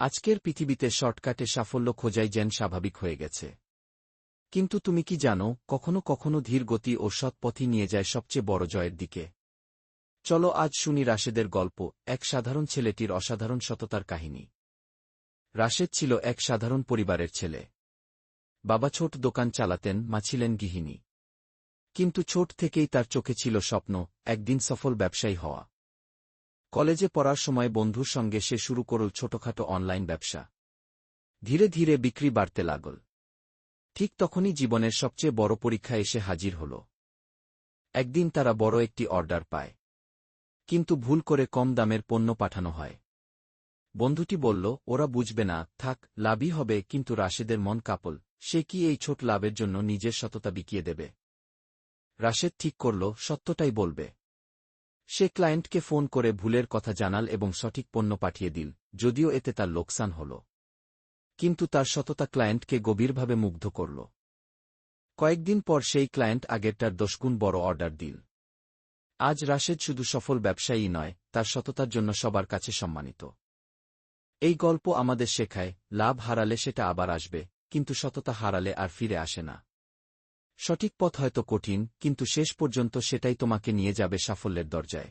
আজকের পৃথিবীতে শর্টকাটে সাফল্য খোঁজাই যেন স্বাভাবিক হয়ে গেছে। কিন্তু তুমি কি জানো, কখনো কখনো ধীর গতি ও সৎপথই নিয়ে যায় সবচেয়ে বড় জয়ের দিকে। চলো আজ শুনি রাশেদের গল্প, এক সাধারণ ছেলেটির অসাধারণ সততার কাহিনী। রাশেদ ছিল এক সাধারণ পরিবারের ছেলে। বাবা ছোট দোকান চালাতেন, মা ছিলেন গৃহিণী। কিন্তু ছোট থেকেই তার চোখে ছিল স্বপ্ন, একদিন সফল ব্যবসায়ী হওয়া। কলেজে পড়ার সময় বন্ধুর সঙ্গে সে শুরু করল ছোটখাটো অনলাইন ব্যবসা। ধীরে ধীরে বিক্রি বাড়তে লাগল। ঠিক তখনই জীবনের সবচেয়ে বড় পরীক্ষা এসে হাজির হল। একদিন তারা বড় একটি অর্ডার পায়। কিন্তু ভুল করে কম দামের পণ্য পাঠানো হয়। বন্ধুটি বলল, ওরা বুঝবে না, থাক, লাভই হবে, কিন্তু রাশেদের মন কাপল। সে কি এই ছোট লাভের জন্য নিজের সততা বিকিয়ে দেবে? রাশেদ ঠিক করল, সত্যটাই বলবে। সে ক্লায়েন্টকে ফোন করে ভুলের কথা জানাল এবং সঠিক পণ্য পাঠিয়ে দিল, যদিও এতে তার লোকসান হল। কিন্তু তার সততা ক্লায়েন্টকে গভীরভাবে মুগ্ধ করল। কয়েকদিন পর সেই ক্লায়েন্ট আগেরটার দশগুণ বড় অর্ডার দিল। আজ রাশেদ শুধু সফল ব্যবসায়ী নয়, তার সততার জন্য সবার কাছে সম্মানিত। এই গল্প আমাদের শেখায়, লাভ হারালে সেটা আবার আসবে, কিন্তু সততা হারালে আর ফিরে আসে না। সঠিক পথ হয়তো কঠিন কিন্তু শেষ পর্যন্ত সেটাই তোমাকে নিয়ে যাবে সাফল্যের দরজায়।